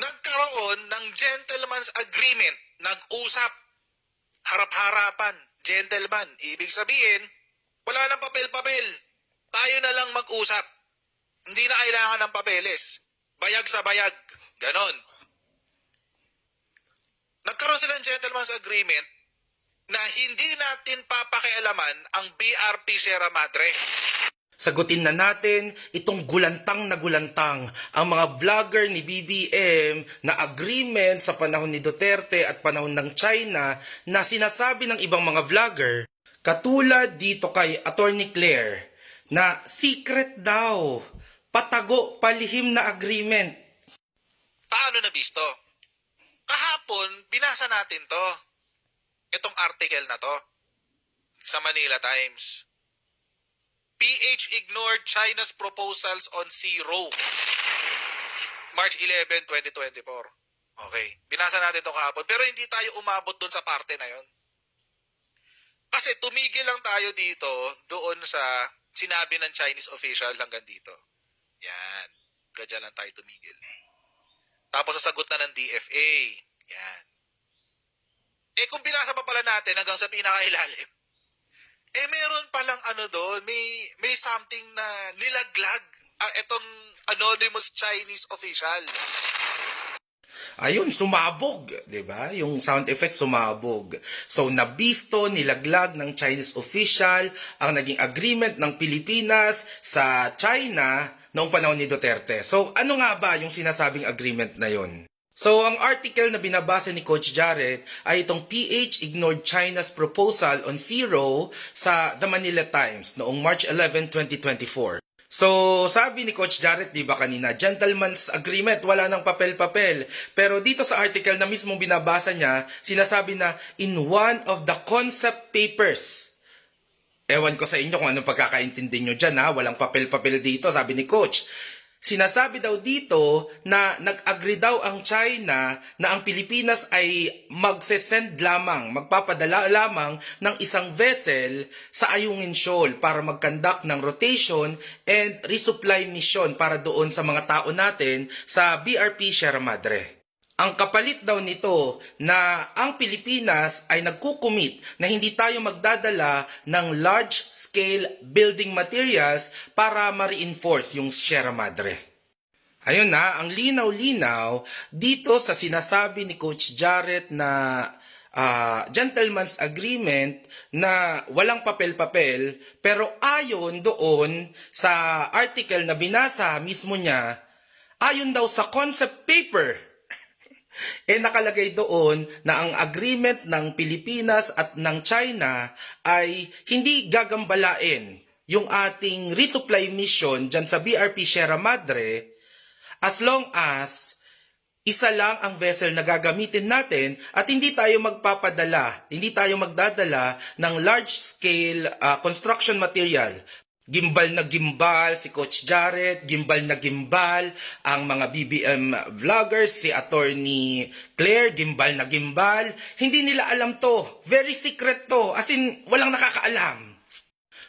nagkaroon ng gentleman's agreement, nag-usap, harap-harapan, gentleman. Ibig sabihin, wala nang papel-papel. Tayo na lang mag-usap. Hindi na kailangan ng papeles. Bayag sa bayag. Ganon. Nagkaroon sila ng gentleman's agreement na hindi natin papakialaman ang BRP Sierra Madre. Sagutin na natin itong gulantang na gulantang ang mga vlogger ni BBM na agreement sa panahon ni Duterte at panahon ng China na sinasabi ng ibang mga vlogger katulad dito kay Attorney Claire na secret daw, patago, palihim na agreement. Paano na bisto? Kahapon, binasa natin to. Itong article na to. Sa Manila Times. PH ignored China's proposals on zero. March 11, 2024. Okay. Binasa natin to kahapon. Pero hindi tayo umabot dun sa parte na yon. Kasi tumigil lang tayo dito doon sa sinabi ng Chinese official hanggang dito. Yan. Ganyan lang tayo tumigil. Tapos sasagot na ng DFA. Yan. Eh kung binasa pa pala natin hanggang sa pinakailalim, eh meron palang ano doon, may, may something na nilaglag ah, itong anonymous Chinese official. Ayun, sumabog, 'di ba? Yung sound effect sumabog. So nabisto, nilaglag ng Chinese official ang naging agreement ng Pilipinas sa China noong panahon ni Duterte. So ano nga ba yung sinasabing agreement na yon? So ang article na binabasa ni Coach Jarrett ay itong PH ignored China's proposal on zero sa The Manila Times noong March 11, 2024. So, sabi ni Coach Jarrett, di ba kanina, gentleman's agreement, wala nang papel-papel. Pero dito sa article na mismong binabasa niya, sinasabi na in one of the concept papers. Ewan ko sa inyo kung anong pagkakaintindi nyo dyan ha, walang papel-papel dito, sabi ni Coach. Sinasabi daw dito na nag-agree daw ang China na ang Pilipinas ay magsesend lamang, magpapadala lamang ng isang vessel sa Ayungin Shoal para mag-conduct ng rotation and resupply mission para doon sa mga tao natin sa BRP Sierra Madre. Ang kapalit daw nito na ang Pilipinas ay nagkukumit na hindi tayo magdadala ng large-scale building materials para ma-reinforce yung Sierra Madre. Ayun na, ang linaw-linaw dito sa sinasabi ni Coach Jarrett na ah, gentleman's agreement na walang papel-papel pero ayon doon sa article na binasa mismo niya, ayon daw sa concept paper eh nakalagay doon na ang agreement ng Pilipinas at ng China ay hindi gagambalain yung ating resupply mission dyan sa BRP Sierra Madre as long as isa lang ang vessel na gagamitin natin at hindi tayo magpapadala, hindi tayo magdadala ng large-scale ah, construction material Gimbal na gimbal si Coach Jared, gimbal na gimbal ang mga BBM vloggers, si Attorney Claire, gimbal na gimbal. Hindi nila alam to. Very secret to. As in, walang nakakaalam.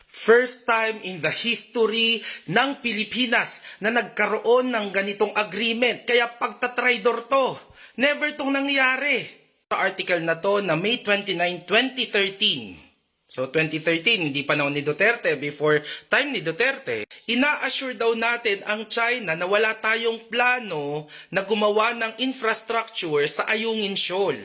First time in the history ng Pilipinas na nagkaroon ng ganitong agreement. Kaya pagtatraidor to. Never tong nangyari. Sa article na to na May 29, 2013. So 2013, hindi pa ni Duterte, before time ni Duterte, ina-assure daw natin ang China na wala tayong plano na gumawa ng infrastructure sa Ayungin Shoal.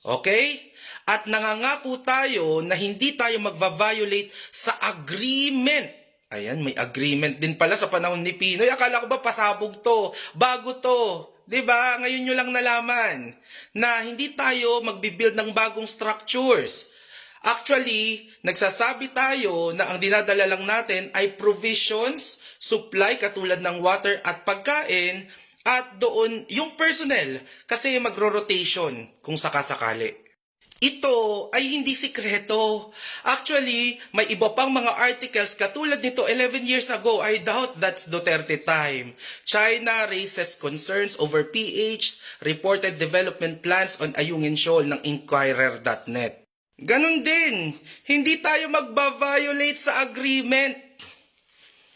Okay? At nangangako tayo na hindi tayo magva-violate sa agreement. Ayan, may agreement din pala sa panahon ni Pinoy. Akala ko ba pasabog to? Bago to. 'Di ba? Ngayon nyo lang nalaman na hindi tayo magbibuild ng bagong structures. Actually, nagsasabi tayo na ang dinadala lang natin ay provisions, supply katulad ng water at pagkain at doon yung personnel kasi magro-rotation kung sakasakali. Ito ay hindi sikreto. Actually, may iba pang mga articles katulad nito 11 years ago. I doubt that's Duterte time. China raises concerns over PH reported development plans on Ayungin Shoal ng Inquirer.net. Ganon din, hindi tayo magba-violate sa agreement.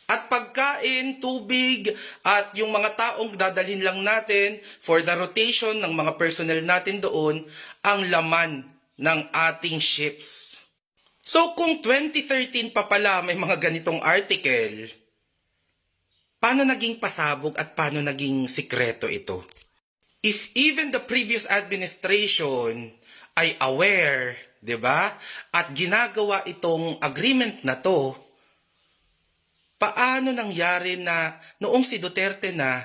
At pagkain, tubig, at yung mga taong dadalhin lang natin for the rotation ng mga personnel natin doon, ang laman ng ating ships. So kung 2013 pa pala may mga ganitong article, paano naging pasabog at paano naging sikreto ito? If even the previous administration ay aware, 'di ba? At ginagawa itong agreement na 'to, paano nangyari na noong si Duterte na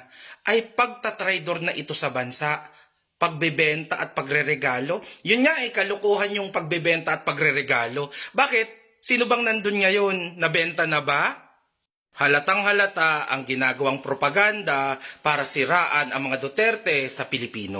ay pagtatraidor na ito sa bansa? Pagbebenta at pagreregalo? Yun nga eh, kalukuhan yung pagbebenta at pagreregalo. Bakit? Sino bang nandun ngayon? Nabenta na ba? Halatang halata ang ginagawang propaganda para siraan ang mga Duterte sa Pilipino.